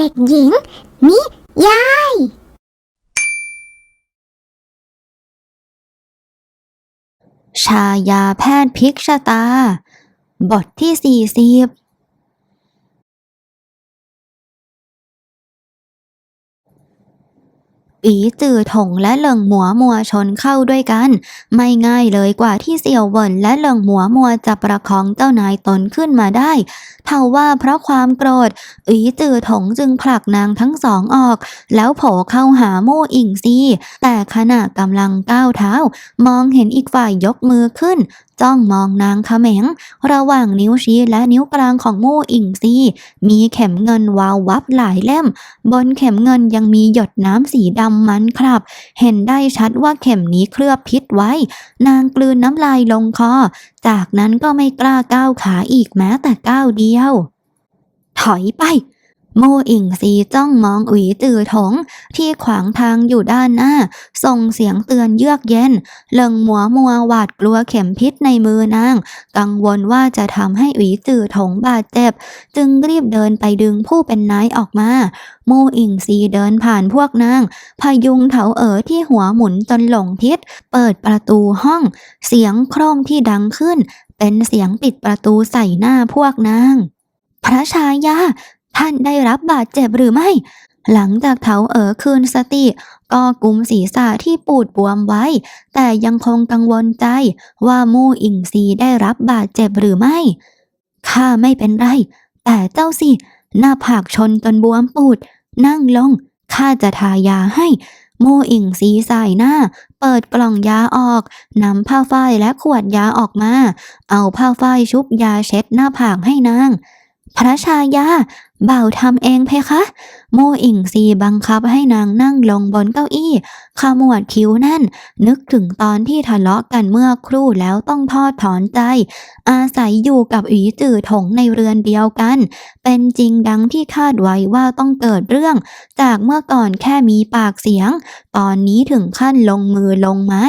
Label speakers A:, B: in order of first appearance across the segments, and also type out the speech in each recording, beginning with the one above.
A: เด็กหญิง นิยาย
B: ชายาแพทย์พิกชะตา บทที่สี่สิบ อีจือถงและเหลิงหมัวมัวชนเข้าด้วยกัน ไม่ง่ายเลยกว่าที่เสี่ยวเวินและเหลิงหมัวมัวจะประคองเจ้านายตนขึ้นมาได้เท่าว่าเพราะความโกรธ อีจือถงจึงผลักนางทั้งสองออก แล้วโผเข้าหามู่อิงซีแต่ขณะกำลังก้าวเท้า มองเห็นอีกฝ่ายยกมือขึ้นจ้องมองนางเขมง ระหว่างนิ้วชี้และนิ้วกลางของมู่อิงซีมีเข็มเงินวาววับหลายเล่ม บนเข็มเงินยังมีหยดน้ำสีดำมันครับ เห็นได้ชัดว่าเข็มนี้เคลือบพิษไว้ นางกลืนน้ำลายลงคอ จากนั้นก็ไม่กล้าก้าวขาอีกแม้แต่ก้าวเดียว ถอยไป มอิงซีจ้องมองอุ๋ยจือถง ที่ขวางทางอยู่ด้านหน้า ส่งเสียงเตือนเยือกเย็นเลิงหมัวมัวหวาดกลัวเข็มพิษในมือนาง กังวลว่าจะทำให้อุ๋ยจือถงบาดเจ็บ จึงรีบเดินไปดึงผู้เป็นนายออกมาโมอิงซีเดินผ่านพวกนาง พยุงเถาเอ๋อที่หัวหมุนจนหลงทิศ เปิดประตูห้อง เสียงโครมที่ดังขึ้น เป็นเสียงปิดประตูใส่หน้าพวกนางพระชายา ท่านได้รับบาดเจ็บหรือไม่ หลังจากเถาเอ๋อคืนสติ ก็กุมศีรษะที่ปูดบวมไว้ แต่ยังคงกังวลใจว่ามู่อิงซีได้รับบาดเจ็บหรือไม่ ข้าไม่เป็นไร แต่เจ้าสิ หน้าผากชนจนบวมปูด นั่งลง ข้าจะทายาให้โมอิงสีใสายหน้า เปิดกล่องยาออก นำผ้าฝ้ายและขวดยาออกมา เอาผ้าฝ้ายชุบยาเช็ดหน้าผากให้นาง พระชายา บ่าวทำเองเพคะโมอิงซีบังคับให้นางนั่งลงบนเก้าอี้ขมวดคิ้วแน่น นึกถึงตอนที่ทะเลาะกันเมื่อครู่แล้วต้องทอดถอนใจ อาศัยอยู่กับอีจือถงในเรือนเดียวกัน เป็นจริงดังที่คาดไว้ว่าต้องเกิดเรื่อง จากเมื่อก่อนแค่มีปากเสียง ตอนนี้ถึงขั้นลงมือลงไม้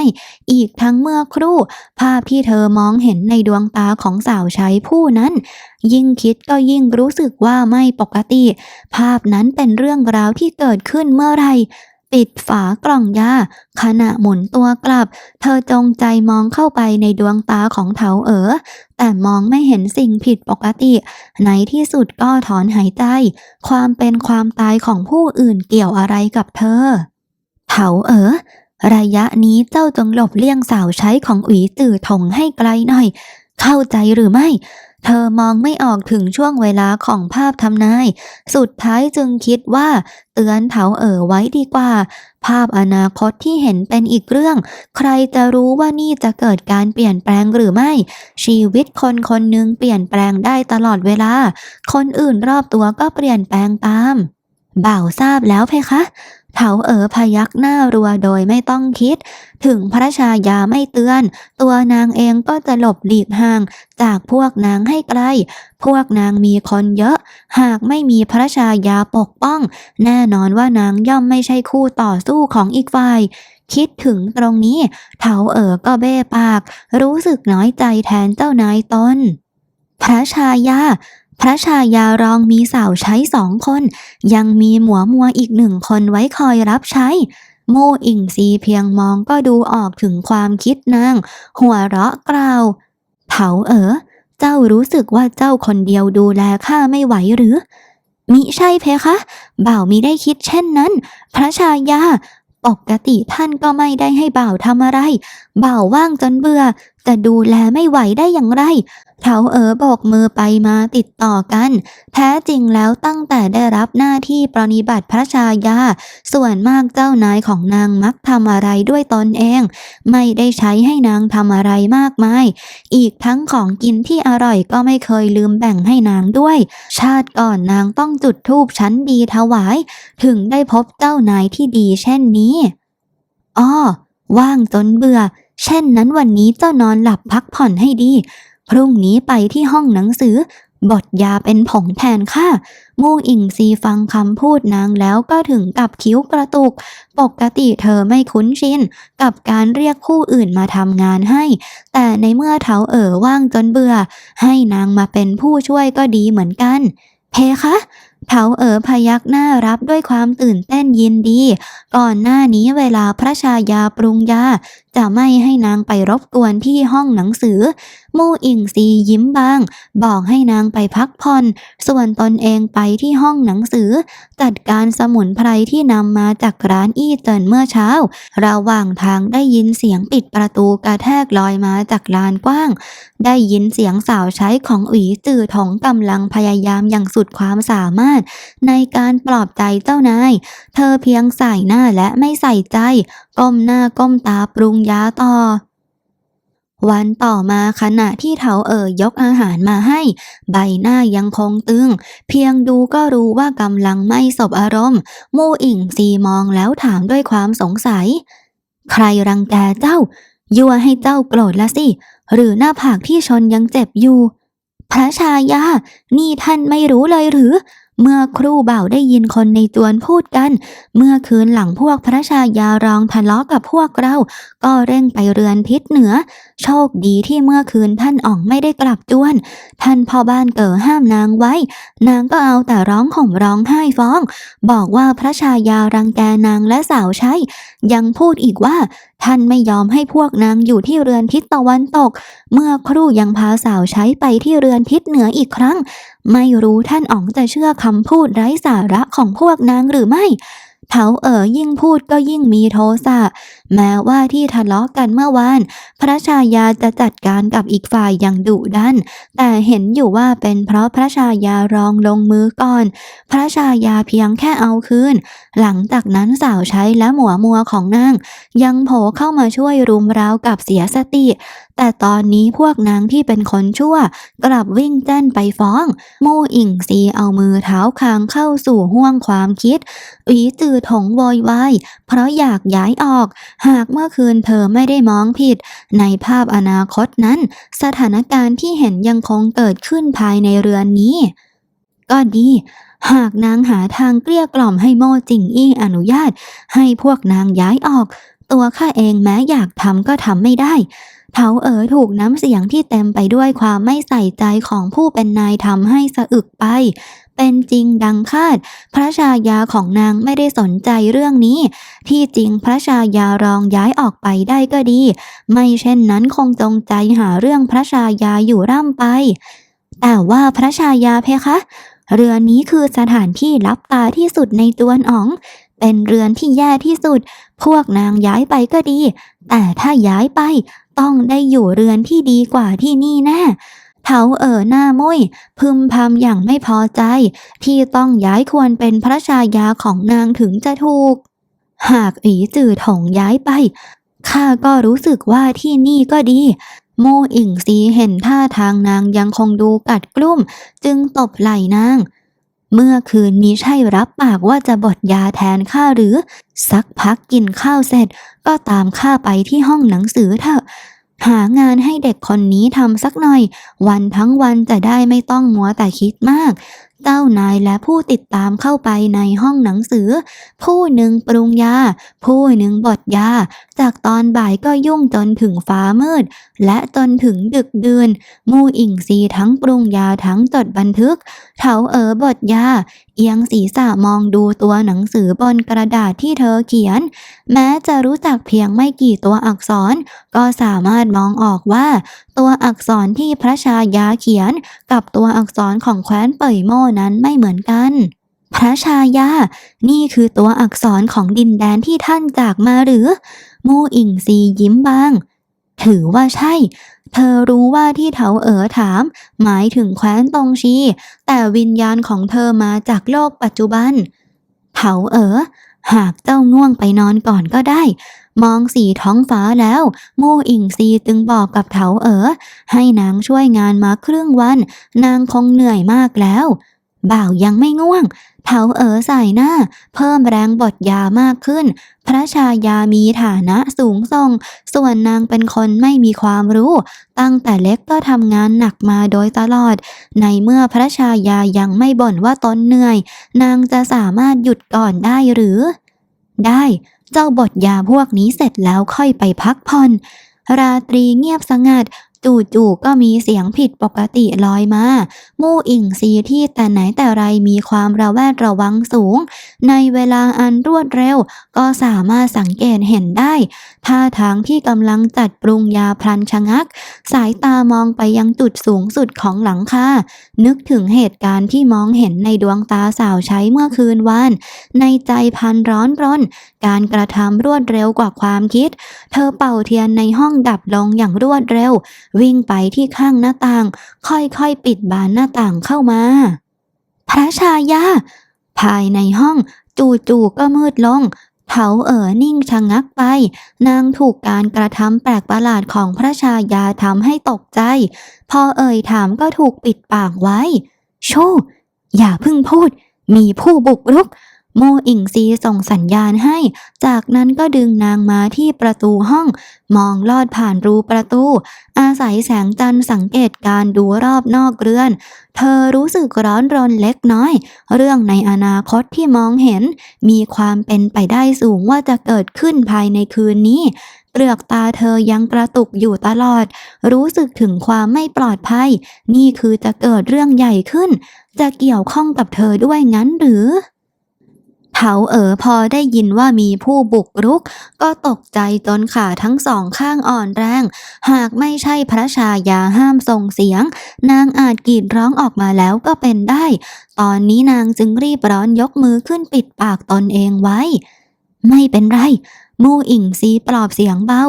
B: อีกทั้งเมื่อครู่ ภาพที่เธอมองเห็นในดวงตาของสาวใช้ผู้นั้น ยิ่งคิดก็ยิ่งรู้สึกว่าไม่ปกติ ภาพนั้นเป็นเรื่องราวที่เกิดขึ้นเมื่อไรปิดฝากล่องยาขณะหมุนตัวกลับ เธอจงใจมองเข้าไปในดวงตาของเถาเอ๋อแต่มองไม่เห็นสิ่งผิดปกติ ในที่สุดก็ถอนหายใจ ความเป็นความตายของผู้อื่นเกี่ยวอะไรกับเธอ เถาเอ๋อระยะนี้เจ้าจงหลบเลี่ยงสาวใช้ของอุ๋ยจื่อถงให้ไกลหน่อย เข้าใจหรือไม่ เธอมองไม่ออกถึงช่วงเวลาของภาพทำนาย สุดท้ายจึงคิดว่าเตือนเถาเอ๋อไว้ดีกว่า ภาพอนาคตที่เห็นเป็นอีกเรื่อง ใครจะรู้ว่านี่จะเกิดการเปลี่ยนแปลงหรือไม่ ชีวิตคนคนหนึ่งเปลี่ยนแปลงได้ตลอดเวลา คนอื่นรอบตัวก็เปลี่ยนแปลงตามบ่าวทราบแล้วเพคะ เถาเอ๋อพยักหน้ารัวโดยไม่ต้องคิด ถึงพระชายาไม่เตือน ตัวนางเองก็จะหลบหลีกห่าง จากพวกนางให้ไกล พวกนางมีคนเยอะ หากไม่มีพระชายาปกป้อง แน่นอนว่านางย่อมไม่ใช่คู่ต่อสู้ของอีกฝ่ายคิดถึงตรงนี้ เถาเอ๋อก็เบ้ปาก รู้สึกน้อยใจแทนเจ้านายตนพระชายา พระชายารองมีสาวใช้สองคน ยังมีหมัวมัวอีกหนึ่งคนไว้คอยรับใช้ โมอิงซีเพียงมองก็ดูออกถึงความคิดนาง หัวเราะกล่าวเถาเอ๋อเจ้ารู้สึกว่าเจ้าคนเดียวดูแลข้าไม่ไหวหรือ มิใช่เพคะบ่าวมิได้คิดเช่นนั้น พระชายา ปกติท่านก็ไม่ได้ให้บ่าวทำอะไร บ่าวว่างจนเบื่อ จะดูแลไม่ไหวได้อย่างไรเถาเอ๋อโบกมือไปมาติดต่อกัน แท้จริงแล้วตั้งแต่ได้รับหน้าที่ปรนิบัติพระชายา ส่วนมากเจ้านายของนางมักทำอะไรด้วยตนเอง ไม่ได้ใช้ให้นางทำอะไรมากมาย อีกทั้งของกินที่อร่อยก็ไม่เคยลืมแบ่งให้นางด้วย ชาติก่อนนางต้องจุดธูปชั้นดีถวาย ถึงได้พบเจ้านายที่ดีเช่นนี้อ้อว่างจนเบื่อ เช่นนั้นวันนี้เจ้านอนหลับพักผ่อนให้ดี พรุ่งนี้ไปที่ห้องหนังสือบทยาเป็นผงแทนค่ะ มู่อิงซีฟังคำพูดนางแล้วก็ถึงกับคิ้วกระตุก ปกติเธอไม่คุ้นชินกับการเรียกคู่อื่นมาทำงานให้ แต่ในเมื่อเถาเอ๋อว่างจนเบื่อ ให้นางมาเป็นผู้ช่วยก็ดีเหมือนกัน เพคะเถาเอ๋อพยักหน้ารับด้วยความตื่นเต้นยินดี ก่อนหน้านี้เวลาพระชายาปรุงยาจะไม่ให้นางไปรบกวนที่ห้องหนังสือ มู่อิงซียิ้มบาง บอกให้นางไปพักผ่อน ส่วนตนเองไปที่ห้องหนังสือ จัดการสมุนไพรที่นำมาจากร้านอี้เจินเมื่อเช้า ระหว่างทางได้ยินเสียงปิดประตูกระแทกลอยมาจากลานกว้าง ได้ยินเสียงสาวใช้ของอุ๋ยจือถงกำลังพยายามอย่างสุดความสามารถ ในการปลอบใจเจ้านาย เธอเพียงใส่หน้าและไม่ใส่ใจ ก้มหน้าก้มตาปรุงยาต่อ วันต่อมาขณะที่เถาเอ๋ยยกอาหารมาให้ ใบหน้ายังคงตึง เพียงดูก็รู้ว่ากำลังไม่สบอารมณ์ มู่อิงซีมองแล้วถามด้วยความสงสัย ใครรังแกเจ้า ยั่วให้เจ้าโกรธละสิ หรือหน้าผากที่ชนยังเจ็บอยู่ พระชายา นี่ท่านไม่รู้เลยหรือ เมื่อครู่บ่าได้ยินคนในจวนพูดกัน เมื่อคืนหลังพวกพระชายารองทะเลาะกับพวกเรา ก็เร่งไปเรือนทิศเหนือ โชคดีที่เมื่อคืนท่านอ่องไม่ได้กลับจวน ท่านพ่อบ้านเก๋อห้ามนางไว้ นางก็เอาแต่ร้องห่มร้องไห้ฟ้อง บอกว่าพระชายารังแกนางและสาวใช้ ยังพูดอีกว่า ท่านไม่ยอมให้พวกนางอยู่ที่เรือนทิศตะวันตก เมื่อครู่ยังพาสาวใช้ไปที่เรือนทิศเหนืออีกครั้ง ไม่รู้ท่านอ๋องจะเชื่อคำพูดไร้สาระของพวกนางหรือไม่ เถาเอ๋อยิ่งพูดก็ยิ่งมีโทสะ แม้ว่าที่ทะเลาะกันเมื่อวาน พระชายาจะจัดการกับอีกฝ่ายอย่างดุดัน แต่เห็นอยู่ว่าเป็นเพราะพระชายารองลงมือก่อน พระชายาเพียงแค่เอาคืน หลังจากนั้นสาวใช้และหมัวมัวของนาง ยังโผล่เข้ามาช่วยรุมเร้ากับเสียสติ แต่ตอนนี้พวกนางที่เป็นคนชั่ว กลับวิ่งแจ้นไปฟ้องมู่อิงซีเอามือเท้าคางเข้าสู่ห้วงความคิดอีจือถงโวยวายเพราะอยากย้ายออก หากเมื่อคืนเธอไม่ได้มองผิด ในภาพอนาคตนั้น สถานการณ์ที่เห็นยังคงเกิดขึ้นภายในเรือนนี้ ก็ดีหากนางหาทางเกลี้ยกล่อมให้โมจิงอี้อนุญาต ให้พวกนางย้ายออก ตัวข้าเองแม้อยากทำก็ทำไม่ได้ เถาเอ๋อถูกน้ำเสียงที่เต็มไปด้วยความไม่ใส่ใจของผู้เป็นนายทำให้สะอึกไป เป็นจริงดังคาด พระชายาของนางไม่ได้สนใจเรื่องนี้ ที่จริงพระชายารองย้ายออกไปได้ก็ดี ไม่เช่นนั้นคงจงใจหาเรื่องพระชายาอยู่ร่ำไป แต่ว่าพระชายาเพคะ เรือนนี้คือสถานที่ลับตาที่สุดในตวนอ๋อง เป็นเรือนที่แย่ที่สุด พวกนางย้ายไปก็ดี แต่ถ้าย้ายไปต้องได้อยู่เรือนที่ดีกว่าที่นี่แน่เถาเอ๋อหน้ามุ้ยพึมพำอย่างไม่พอใจ ที่ต้องย้ายควรเป็นพระชายาของนางถึงจะถูก หากอีจือถงย้ายไปข้าก็รู้สึกว่าที่นี่ก็ดี โมอิงซีเห็นท่าทางนางยังคงดูกัดกลุ้มจึงตบไหล่นาง เมื่อคืนนี้ใช่รับปากว่าจะบดยาแทนข้าหรือ สักพักกินข้าวเสร็จ ก็ตามข้าไปที่ห้องหนังสือเถอะ หางานให้เด็กคนนี้ทำสักหน่อย วันทั้งวันจะได้ไม่ต้องมัวแต่คิดมาก เจ้านายและผู้ติดตามเข้าไปในห้องหนังสือ ผู้หนึ่งปรุงยา ผู้หนึ่งบดยา จากตอนบ่ายก็ยุ่งจนถึงฟ้ามืด และจนถึงดึกดื่นมูอิงซีทั้งปรุงยาทั้งจดบันทึก เถาเอ๋อบทยา เอียงศีรษะมองดูตัวหนังสือบนกระดาษที่เธอเขียน แม้จะรู้จักเพียงไม่กี่ตัวอักษร ก็สามารถมองออกว่า ตัวอักษรที่พระชายาเขียนกับตัวอักษรของแคว้นเป่ยโม่นั้นไม่เหมือนกัน พระชายา นี่คือตัวอักษรของดินแดนที่ท่านจากมาหรือ มู่อิงซียิ้มบาง ถือว่าใช่ เธอรู้ว่าที่เถาเอ๋อถาม หมายถึงแคว้นตงชี แต่วิญญาณของเธอมาจากโลกปัจจุบัน เถาเอ๋อหากเจ้าง่วงไปนอนก่อนก็ได้ มองสีท้องฟ้าแล้ว มู่อิงซีจึงบอกกับเถาเอ๋อให้นางช่วยงานมาครึ่งวัน นางคงเหนื่อยมากแล้ว บ่าวยังไม่ง่วง เถาเอ๋อใส่หน้า เพิ่มแรงบทยามากขึ้น พระชายามีฐานะสูงส่ง ส่วนนางเป็นคนไม่มีความรู้ ตั้งแต่เล็กก็ทำงานหนักมาโดยตลอด ในเมื่อพระชายายังไม่บ่นว่าตนเหนื่อย นางจะสามารถหยุดก่อนได้หรือ ได้ เจ้าบทยาพวกนี้เสร็จแล้วค่อยไปพักผ่อน ราตรีเงียบสงัด จู่ๆก็มีเสียงผิดปกติลอยมา มู่อิงซีที่แต่ไหนแต่ไรมีความระแวดระวังสูง ในเวลาอันรวดเร็ว ก็สามารถสังเกตเห็นได้ท่าทางที่กำลังจัดปรุงยาพลันชะงัก สายตามองไปยังจุดสูงสุดของหลังคานึกถึงเหตุการณ์ที่มองเห็นในดวงตาสาวใช้เมื่อคืนวาน ในใจพันร้อนรน การกระทำรวดเร็วกว่าความคิด เธอเป่าเทียนในห้องดับลงอย่างรวดเร็ววิ่งไปที่ข้างหน้าต่าง ค่อยๆปิดบานหน้าต่างเข้ามา พระชายา ภายในห้อง จู่ๆก็มืดลงเถาเอ๋อนิ่งชะงักไป นางถูกการกระทำแปลกประหลาดของพระชายาทำให้ตกใจ พอเอ่ยถามก็ถูกปิดปากไว้ชู่อย่าพิ่งพูด มีผู้บุกรุก โมอิงซีส่งสัญญาณให้ จากนั้นก็ดึงนางมาที่ประตูห้อง มองลอดผ่านรูประตู อาศัยแสงจันทร์สังเกตการดูรอบนอกเรือน เธอรู้สึกร้อนรนเล็กน้อย เรื่องในอนาคตที่มองเห็น มีความเป็นไปได้สูงว่าจะเกิดขึ้นภายในคืนนี้เปลือกตาเธอยังกระตุกอยู่ตลอด รู้สึกถึงความไม่ปลอดภัย นี่คือจะเกิดเรื่องใหญ่ขึ้น จะเกี่ยวข้องกับเธอด้วยงั้นหรือ เถาเอ๋อพอได้ยินว่ามีผู้บุกรุก ก็ตกใจจนขาทั้งสองข้างอ่อนแรง หากไม่ใช่พระชายาห้ามส่งเสียง นางอาจกรีดร้องออกมาแล้วก็เป็นได้ ตอนนี้นางจึงรีบร้อนยกมือขึ้นปิดปากตนเองไว้ ไม่เป็นไรมู่อิงซีปลอบเสียงเบา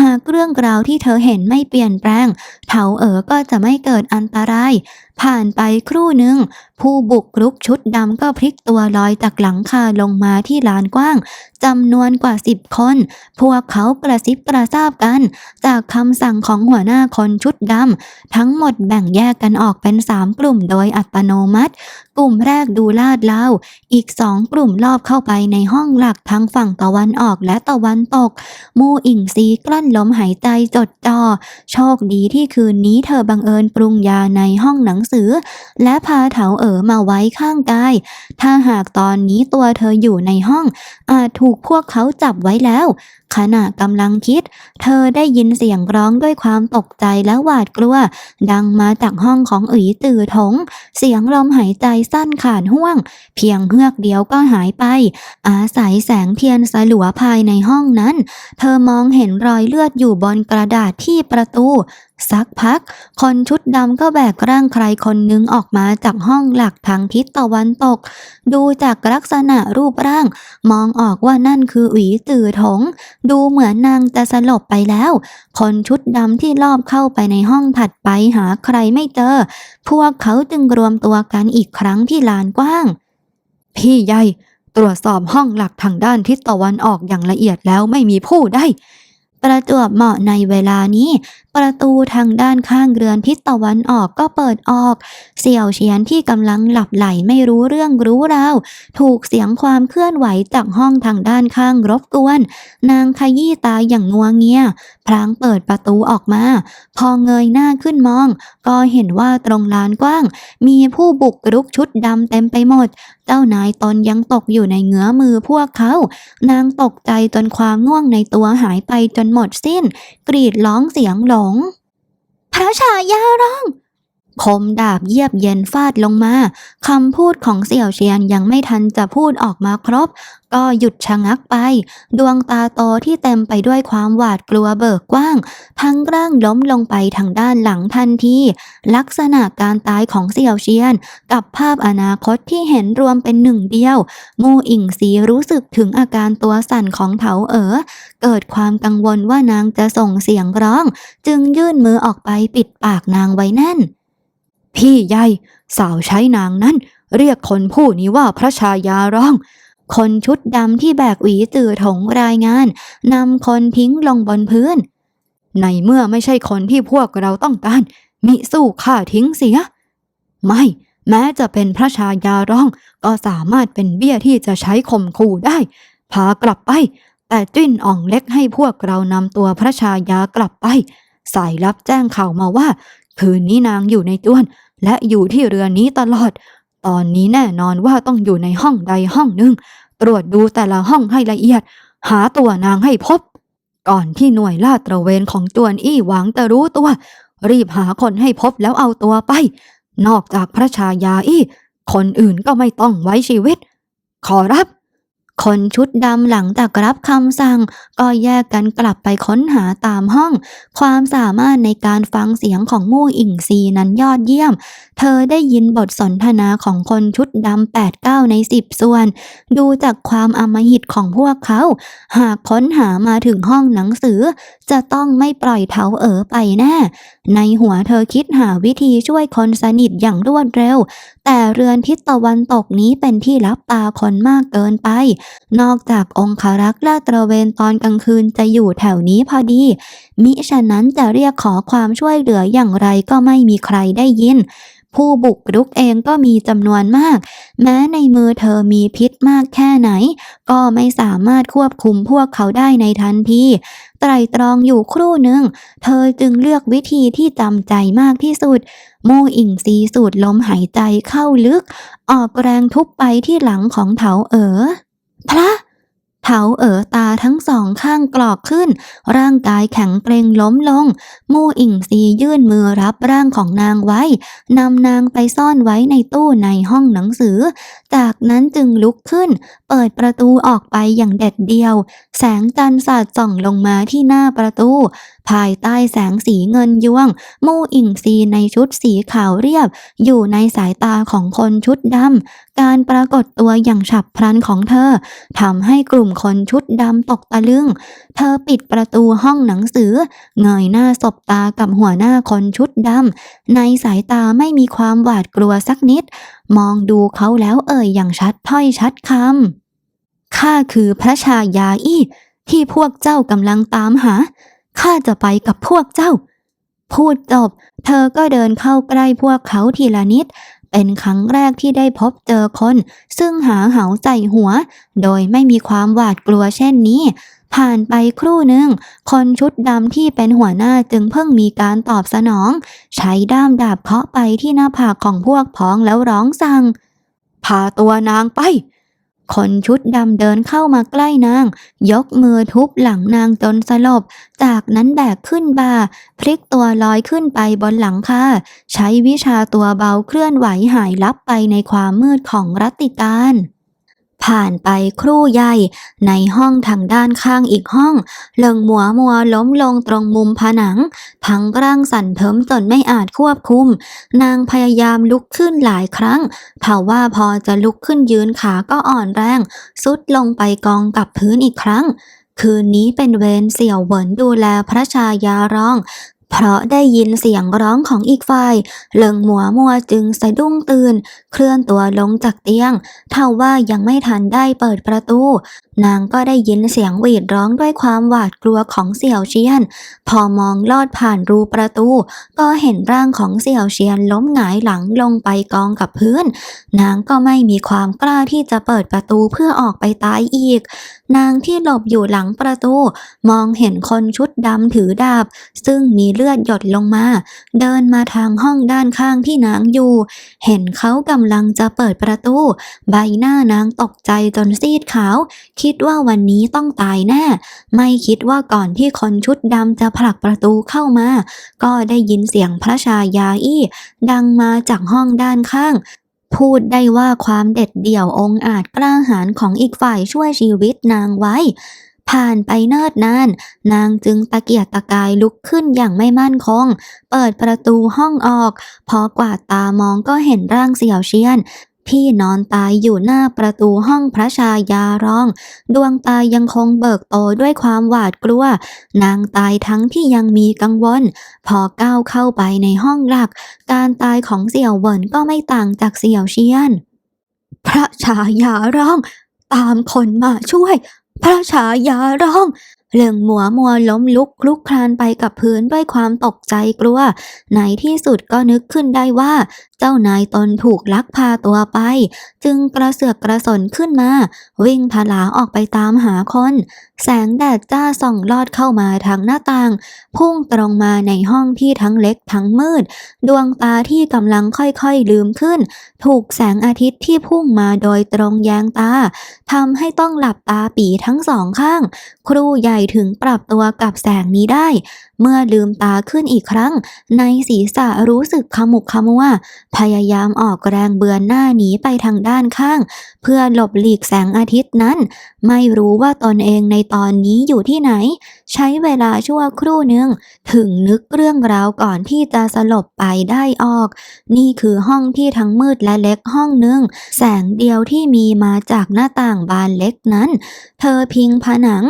B: หากเรื่องราวที่เธอเห็นไม่เปลี่ยนแปลง เถาเอ๋อก็จะไม่เกิดอันตราย ผ่านไปครู่หนึ่งผู้บุกรุกชุดดำก็พลิกตัวลอยจากหลังคาลงมาที่ลานกว้างจำนวนกว่าสิบคน พวกเขากระซิบกระซาบกัน จากคำสั่งของหัวหน้าคนชุดดำทั้งหมดแบ่งแยกกันออกเป็นสามกลุ่มโดยอัตโนมัติ กลุ่มแรกดูลาดเหลาอีกสองกลุ่มลอบเข้าไปในห้องหลักทั้งฝั่งตะวันออกและตะวันตก มูอิงซีกลั้นลมหายใจจดจ่อโชคดีที่คืนนี้เธอบังเอิญปรุงยาในห้องหนังสือ และพาเถาเอ๋อมาไว้ข้างกาย ถ้าหากตอนนี้ตัวเธออยู่ในห้อง อาจถูกพวกเขาจับไว้แล้วขณะกำลังคิด เธอได้ยินเสียงร้องด้วยความตกใจและหวาดกลัว ดังมาจากห้องของอุ๋ยตือถง เสียงลมหายใจสั้นขาดห่วง เพียงเฮือกเดียวก็หายไป อาศัยแสงเทียนสลัวภายในห้องนั้น เธอมองเห็นรอยเลือดอยู่บนกระดาษที่ประตูสักพัก คนชุดดำก็แบกร่างใครคนหนึงออกมาจากห้องหลักทางทิศตะวันตก ดูจากลักษณะรูปร่าง มองออกว่านั่นคืออุ๋ยตือถงดูเหมือนนางจะสลบไปแล้ว คนชุดดำที่ลอบเข้าไปในห้องถัดไปหาใครไม่เจอ พวกเขาจึงรวมตัวกันอีกครั้งที่ลานกว้าง พี่ใหญ่ ตรวจสอบห้องหลักทางด้านทิศตะวันออกอย่างละเอียดแล้วไม่มีผู้ได้ ประจวบเหมาะในเวลานี้ ประตูทางด้านข้างเรือนทิศตะวันออกก็เปิดออก เสี่ยวเฉียนที่กำลังหลับไหลไม่รู้เรื่องรู้ราว ถูกเสียงความเคลื่อนไหวจากห้องทางด้านข้างรบกวน นางขยี้ตาอย่างงัวเงียพลางเปิดประตูออกมา พอเงยหน้าขึ้นมอง ก็เห็นว่าตรงลานกว้าง มีผู้บุกรุกชุดดำเต็มไปหมด เจ้านายตนยังตกอยู่ในเงื้อมือพวกเขา นางตกใจจนความง่วงในตัวหายไปจนหมดสิ้น กรีดร้องเสียงหลง พระชายาร้อง คมดาบเยียบเย็นฟาดลงมาคำพูดของเสี่ยวเชียนยังไม่ทันจะพูดออกมาครบ ก็หยุดชะงักไป ดวงตาโตที่เต็มไปด้วยความหวาดกลัวเบิกกว้าง ทั้งร่างล้มลงไปทางด้านหลังทันที ลักษณะการตายของเสี่ยวเชียน กับภาพอนาคตที่เห็นรวมเป็นหนึ่งเดียวมูอิงสีรู้สึกถึงอาการตัวสั่นของเถาเอ๋อเกิดความกังวลว่านางจะส่งเสียงร้อง จึงยื่นมือออกไปปิดปากนางไว้แน่น พี่ใหญ่สาวใช้นางนั้น เรียกคนผู้นี้ว่าพระชายาร้อง คนชุดดำที่แบกหวีตือถงรายงานนำคนทิ้งลงบนพื้น ในเมื่อไม่ใช่คนที่พวกเราต้องการ มิสู้ข้าทิ้งเสีย ไม่แม้จะเป็นพระชายาร้อง ก็สามารถเป็นเบี้ยที่จะใช้ข่มขู่ได้ พากลับไป แต่จิ้นอ่องเล็กให้พวกเรานำตัวพระชายากลับไป สายลับแจ้งข่าวมาว่า คืนนี้นางอยู่ในจวน และอยู่ที่เรือนนี้ตลอด ตอนนี้แน่นอนว่าต้องอยู่ในห้องใดห้องหนึ่ง ตรวจดูแต่ละห้องให้ละเอียด หาตัวนางให้พบ ก่อนที่หน่วยลาดตระเวนของจวนอี้หวังจะรู้ตัว รีบหาคนให้พบแล้วเอาตัวไป นอกจากพระชายาอี้ คนอื่นก็ไม่ต้องไว้ชีวิต ขอรับ คนชุดดำหลังจากรับคำสั่ง ก็แยกกันกลับไปค้นหาตามห้อง ความสามารถในการฟังเสียงของมู่อิงซีนั้นยอดเยี่ยม เธอได้ยินบทสนทนาของคนชุดดำแปดเก้าในสิบส่วน ดูจากความอมหิตของพวกเขา หากค้นหามาถึงห้องหนังสือ จะต้องไม่ปล่อยเถาเอ๋อไปแน่ ในหัวเธอคิดหาวิธีช่วยคนสนิทอย่างรวดเร็ว แต่เรือนทิศตะวันตกนี้เป็นที่รับตาคนมากเกินไปนอกจากองคารักษ์ลาดตระเวนตอนกลางคืนจะอยู่แถวนี้พอดี มิฉะนั้นจะเรียกขอความช่วยเหลืออย่างไรก็ไม่มีใครได้ยิน ผู้บุกรุกเองก็มีจำนวนมาก แม้ในมือเธอมีพิษมากแค่ไหน ก็ไม่สามารถควบคุมพวกเขาได้ในทันทีไตรตรองอยู่ครู่หนึ่ง เธอจึงเลือกวิธีที่จำใจมากที่สุดโมอิงซีสูดลมหายใจเข้าลึก ออกแรงทุบไปที่หลังของเถาเอ๋อ พระเถาเอ๋อตาทั้งสองข้างกรอกขึ้น ร่างกายแข็งเกรงล้มลง มู่อิงซียื่นมือรับร่างของนางไว้ นำนางไปซ่อนไว้ในตู้ในห้องหนังสือ จากนั้นจึงลุกขึ้น เปิดประตูออกไปอย่างเด็ดเดียว แสงจันทร์สาดส่องลงมาที่หน้าประตู ภายใต้แสงสีเงินยวง มู่อิงซีในชุดสีขาวเรียบ อยู่ในสายตาของคนชุดดำ การปรากฏตัวอย่างฉับพลันของเธอทำให้กลุ่มคนชุดดำตกตะลึง เธอปิดประตูห้องหนังสือ เงยหน้าสบตากับหัวหน้าคนชุดดำ ในสายตาไม่มีความหวาดกลัวสักนิด มองดูเขาแล้วเอ่ยอย่างชัดถ้อยชัดคำข้าคือพระชายาอี้ที่พวกเจ้ากำลังตามหา ข้าจะไปกับพวกเจ้า พูดจบ เธอก็เดินเข้าใกล้พวกเขาทีละนิด เป็นครั้งแรกที่ได้พบเจอคน ซึ่งหาเหาใส่หัว โดยไม่มีความหวาดกลัวเช่นนี้ ผ่านไปครู่หนึ่ง คนชุดดำที่เป็นหัวหน้าจึงเพิ่งมีการตอบสนอง ใช้ด้ามดาบเคาะไปที่หน้าผากของพวกพ้องแล้วร้องสั่งพาตัวนางไป คนชุดดำเดินเข้ามาใกล้นาง ยกมือทุบหลังนางจนสลบ จากนั้นแบกขึ้นบ่า พลิกตัวลอยขึ้นไปบนหลังคาใช้วิชาตัวเบาเคลื่อนไหวหายลับไปในความมืดของรัตติการ ผ่านไปครู่ใหญ่ในห้องทางด้านข้างอีกห้องเลิงหมัวมัวล้มลงตรงมุมผนัง พังร่างสั่นเทิมจนไม่อาจควบคุม นางพยายามลุกขึ้นหลายครั้งทว่าพอจะลุกขึ้นยืนขาก็อ่อนแรง สุดลงไปกองกับพื้นอีกครั้งคืนนี้เป็นเวรเสี่ยวเหวินดูแลพระชายารอง เพราะได้ยินเสียงร้องของอีกฝ่าย เลิงหมัวมัวจึงสะดุ้งตื่น เคลื่อนตัวลงจากเตียงเท่าว่ายังไม่ทันได้เปิดประตู นางก็ได้ยินเสียงหวีดร้องด้วยความหวาดกลัวของเสี่ยวเชียน พอมองลอดผ่านรูประตู ก็เห็นร่างของเสี่ยวเชียนล้มหงายหลังลงไปกองกับพื้น นางก็ไม่มีความกล้าที่จะเปิดประตูเพื่อออกไปตายอีก นางที่หลบอยู่หลังประตู มองเห็นคนชุดดำถือดาบ ซึ่งมีเลือดหยดลงมา เดินมาทางห้องด้านข้างที่นางอยู่ เห็นเขากำลังจะเปิดประตู ใบหน้านางตกใจจนซีดขาวคิิดว่าวันนี้ต้องตายแน่ ไม่คิดว่าก่อนที่คนชุดดำจะผลักประตูเข้ามา ก็ได้ยินเสียงพระชายาอี้ ดังมาจากห้องด้านข้าง พูดได้ว่าความเด็ดเดี่ยวองอาจกล้าหาญของอีกฝ่ายช่วยชีวิตนางไว้ผ่านไปเนิดนาน นางจึงตะเกียกตะกายลุกขึ้นอย่างไม่มั่นคง เปิดประตูห้องออก พอกวาดตามองก็เห็นร่างเสี่ยวเชียน ที่นอนตายอยู่หน้าประตูห้องพระชายาร้อง ดวงตายังคงเบิกโตด้วยความหวาดกลัว นางตายทั้งที่ยังมีกังวล พอก้าวเข้าไปในห้องหลัก การตายของเสี่ยวเหวินก็ไม่ต่างจากเสี่ยวเชียน พระชายาร้อง ตามคนมาช่วย พระชายาร้องเลิงหมัวมัวล้มลุกคลุกคลานไปกับพื้นด้วยความตกใจกลัว ในที่สุดก็นึกขึ้นได้ว่าเจ้านายตนถูกลักพาตัวไป จึงกระเสือกกระสนขึ้นมา วิ่งผลาออกไปตามหาคน แสงแดดจ้าส่องลอดเข้ามาทางหน้าต่าง พุ่งตรงมาในห้องที่ทั้งเล็กทั้งมืด ดวงตาที่กำลังค่อยๆลืมขึ้น ถูกแสงอาทิตย์ที่พุ่งมาโดยตรงแยงตาทำให้ต้องหลับตาปีทั้งสองข้าง ครูใหญ่ถึงปรับตัวกับแสงนี้ได้ เมื่อลืมตาขึ้นอีกครั้ง ในศีรษะรู้สึกขมุกขมัวพยายามออกแรงเบือนหน้าหนีไปทางด้านข้าง เพื่อหลบหลีกแสงอาทิตย์นั้น ไม่รู้ว่าตนเองในตอนนี้อยู่ที่ไหน ใช้เวลาชั่วครู่หนึ่งถึงนึกเรื่องราวก่อนที่จะสลบไปได้ออก นี่คือห้องที่ทั้งมืดและเล็กห้องหนึ่งแสงเดียวที่มีมาจากหน้าต่างบานเล็กนั้น เธอพิงผนัง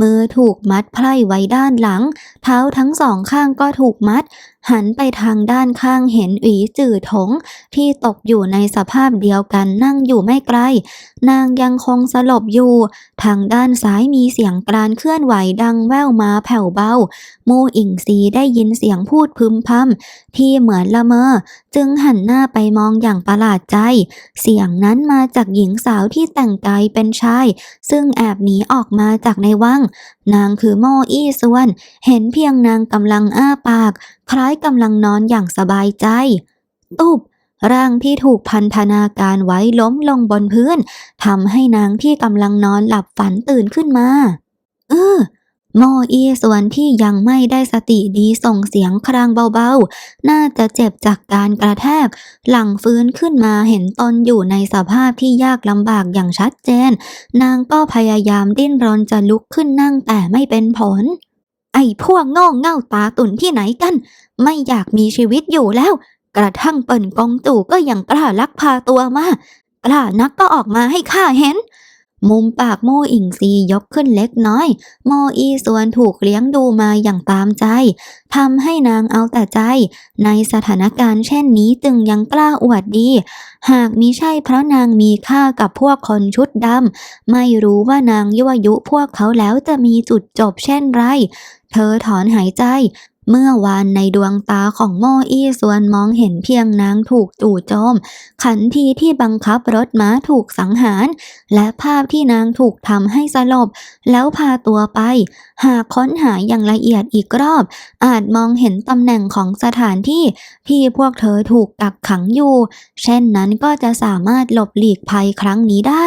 B: มือถูกมัดไพร่ไว้ด้านหลัง เท้าทั้งสองข้างก็ถูกมัด หันไปทางด้านข้างเห็นอีจื่อถง ที่ตกอยู่ในสภาพเดียวกันนั่งอยู่ไม่ไกล นางยังคงสลบอยู่ ทางด้านซ้ายมีเสียงกรานเคลื่อนไหวดังแว่วมาแผ่วเบาโมอิงซีได้ยินเสียงพูดพึมพำที่เหมือนละเมอ จึงหันหน้าไปมองอย่างประหลาดใจ เสียงนั้นมาจากหญิงสาวที่แต่งกายเป็นชาย ซึ่งแอบหนีออกมาจากในวัง นางคือโมอี้ส่วน เห็นเพียงนางกำลังอ้าปาก คล้ายกำลังนอนอย่างสบายใจ ตุบร่างที่ถูกพันธนาการไว้ล้มลงบนพื้นทำให้นางที่กำลังนอนหลับฝันตื่นขึ้นมา เออโมอีส่วนที่ยังไม่ได้สติดีส่งเสียงครางเบาๆ น่าจะเจ็บจากการกระแทก หลังฟื้นขึ้นมาเห็นตนอยู่ในสภาพที่ยากลำบากอย่างชัดเจน นางก็พยายามดิ้นรนจะลุกขึ้นนั่งแต่ไม่เป็นผล ไอ้พวกโง่เง่าตาตุ่นที่ไหนกัน ไม่อยากมีชีวิตอยู่แล้ว กระทั่งเปิ่นกงตู่ก็ยังกล้าลักพาตัวมากล้านักก็ออกมาให้ข้าเห็น มุมปากโมอิงซียกขึ้นเล็กน้อย โมอีส่วนถูกเลี้ยงดูมาอย่างตามใจทำให้นางเอาแต่ใจ ในสถานการณ์เช่นนี้จึงยังกล้าอวดดี หากมิใช่เพราะนางมีค่ากับพวกคนชุดดำไม่รู้ว่านางยั่วยุพวกเขาแล้วจะมีจุดจบเช่นไร เธอถอนหายใจ เมื่อวานในดวงตาของโมอี้ส่วนมองเห็นเพียงนางถูกจู่โจม ขันทีที่บังคับรถม้าถูกสังหาร และภาพที่นางถูกทำให้สลบ แล้วพาตัวไป หากค้นหาอย่างละเอียดอีกรอบ อาจมองเห็นตำแหน่งของสถานที่ที่พวกเธอถูกกักขังอยู่ เช่นนั้นก็จะสามารถหลบหลีกภัยครั้งนี้ได้